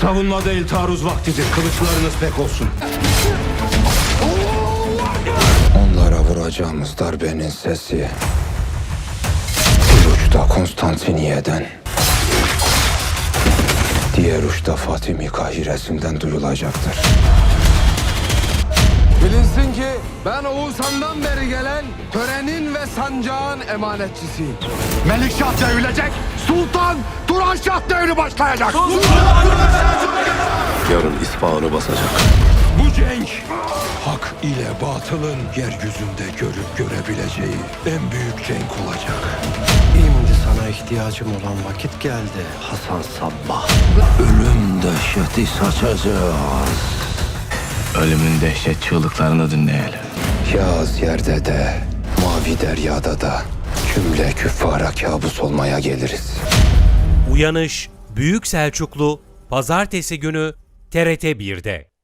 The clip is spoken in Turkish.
Savunma değil taarruz vaktidir. Kılıçlarınız pek olsun. Onlara vuracağımız darbenin sesi bir uçta Konstantiniye'den diğer uçta Fatimi Kahiresi'nden duyulacaktır. Bilinsin ki ben Oğuzhan'dan beri gelen törenin ve sancağın emanetçisiyim. Melikşah devrilecek, Sultan Turanşah devri başlayacak. Yarın İsfahan'ı basacak. Bu cenk hak ile batılın yeryüzünde görüp görebileceği en büyük cenk olacak. Şimdi sana ihtiyacım olan vakit geldi Hasan Sabbah. Ölüm dehşeti saçacağız. Ölümün dehşet çığlıklarını dinleyelim. Yağız yerde de, mavi deryada da cümle küffara kabus olmaya geliriz. Uyanış Büyük Selçuklu Pazartesi günü TRT 1'de.